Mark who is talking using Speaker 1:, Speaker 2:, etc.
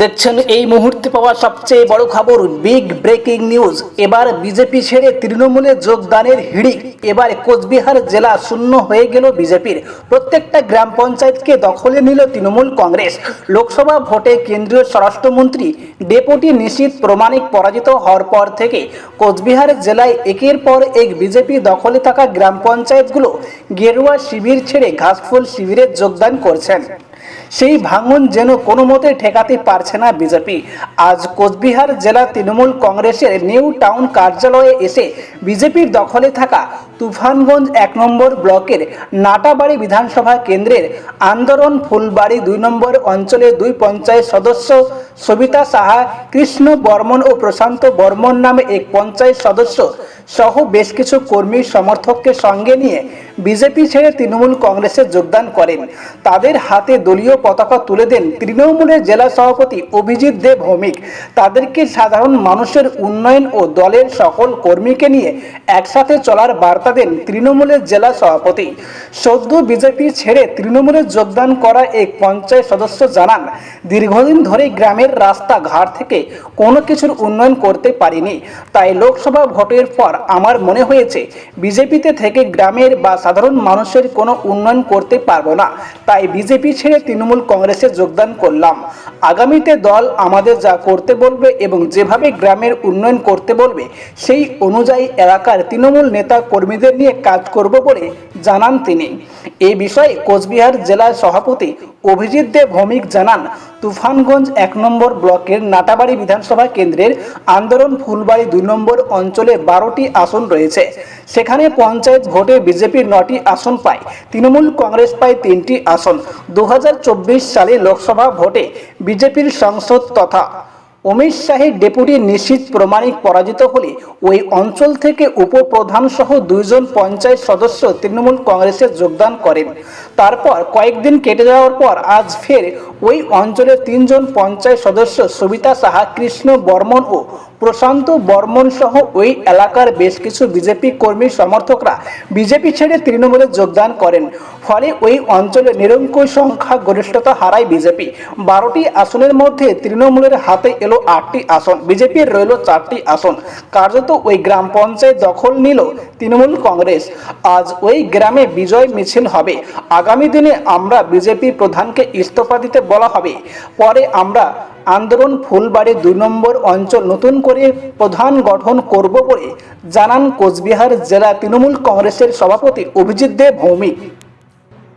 Speaker 1: দেখছেন, এই মুহূর্তে পাওয়া সবচেয়ে বড় খবর বিগ ব্রেকিং নিউজ এবার বিজেপি ছেড়ে তৃণমূলে যোগদানের হিড়িক। এবার কোচবিহার জেলা শূন্য হয়ে গেল বিজেপির। প্রত্যেকটা গ্রাম পঞ্চায়েতকে দখলে নিল তৃণমূল কংগ্রেস। লোকসভা ভোটে কেন্দ্রীয় স্বরাষ্ট্রমন্ত্রী ডেপুটি নিশীত প্রমাণিক পরাজিত হওয়ার পর থেকে কোচবিহার জেলায় একের পর এক বিজেপি দখলে থাকা গ্রাম পঞ্চায়েতগুলো গেরুয়া শিবির ছেড়ে ঘাসফুল শিবিরে যোগদান করছেন। সেই ভাঙন যেন কোনো মতে ঠেকাতে পারছে না বিজেপি। আজ কোচবিহার জেলা তৃণমূল কংগ্রেসের নিউ টাউন কার্যালয়ে এসে বিজেপির দখলে থাকা তুফানগঞ্জ এক নম্বর ব্লকের নাটাবাড়ি বিধানসভা কেন্দ্রের আন্দোলন ফুলবাড়ি দুই নম্বর অঞ্চলে দুই পঞ্চায়েত সদস্য সবিতা সাহা, কৃষ্ণ বর্মন ও প্রশান্ত বর্মন নামে এক পঞ্চায়েত সদস্য সহ বেশ কিছু কর্মী সমর্থককে সঙ্গে নিয়ে বিজেপি ছেড়ে তৃণমূল কংগ্রেসে যোগদান করেন। তাদের হাতে দলীয় পতাকা তুলে দেন তৃণমূলের জেলা সভাপতি অভিজিৎ দেব ভৌমিক। তাদেরকে সাধারণ মানুষের উন্নয়ন ও দলের সকল কর্মীকে নিয়ে একসাথে চলার বার্তা দেন তৃণমূলের জেলা সভাপতি। সদ্য বিজেপি ছেড়ে তৃণমূলে যোগদান করা এক পঞ্চায়েত সদস্য জানান, দীর্ঘদিন ধরে গ্রামের রাস্তাঘাট থেকে কোনো কিছুর উন্নয়ন করতে পারিনি। তাই লোকসভা ভোটের পর আমার মনে হয়েছে, বিজেপিতে থেকে গ্রামের বা সাধারণ মানুষের কোনো উন্নয়ন করতে পারব না। তাই বিজেপি ছেড়ে তৃণমূল কংগ্রেসে যোগদান করলাম। আগামীতে দল আমাদের যা করতে বলবে এবং যেভাবে গ্রামের উন্নয়ন করতে বলবে, সেই অনুযায়ী এলাকার তৃণমূল নেতা কর্মীদের নিয়ে কাজ করব বলে জানান তিনি। এ বিষয়ে কোচবিহার জেলার সভাপতি অভিজিৎ দেব ভৌমিক জানান, তুফানগঞ্জ এক নম্বর ব্লকের নাটাবাড়ি বিধানসভা কেন্দ্রের আন্দোলন ফুলবাড়ি দুই নম্বর অঞ্চলে বারোটি আসন রয়েছে। সেখানে পঞ্চায়েত ভোটে বিজেপির নটি আসন পায়, তৃণমূল কংগ্রেস পায় তিনটি আসন। দু হাজার চব্বিশ সালে লোকসভা ভোটে বিজেপির সংসদ তথা অমিত শাহের ডেপুটি নিশ্চিত প্রমাণিক পরাজিত হলে ওই অঞ্চল থেকে উপপ্রধান সহ দুইজন পঞ্চায়েত সদস্য তৃণমূল কংগ্রেসে যোগদান করেন। তারপর কয়েকদিন কেটে যাওয়ার পর আজ ফের ওই অঞ্চলের তিনজন পঞ্চায়েত সদস্য সবিতা সাহা, কৃষ্ণ বর্মন ও প্রশান্ত বর্মন সহ ওই এলাকার বেশ কিছু বিজেপি কর্মী সমর্থকরা বিজেপি ছেড়ে তৃণমূলে যোগদান করেন। ফলে ওই অঞ্চলে নিরঙ্কুশ সংখ্যা গরিষ্ঠতা হারায় বিজেপি। বারোটি আসনের মধ্যে তৃণমূলের হাতে এলো আটটি আসন, বিজেপির রইল চারটি আসন। কার্যত ওই গ্রাম পঞ্চায়েত দখল নিল তৃণমূল কংগ্রেস। আজ ওই গ্রামে বিজয় মিছিল হবে। আগামী দিনে আমরা বিজেপি প্রধানকে ইস্তফা দিতে বলা হবে। পরে আমরা আন্দোলন ফুলবাড়ি দুই নম্বর অঞ্চল নতুন করে প্রধান গঠন করব বলে জানান কোচবিহার জেলা তৃণমূল কংগ্রেসের সভাপতি অভিজিৎ দেব ভৌমিক।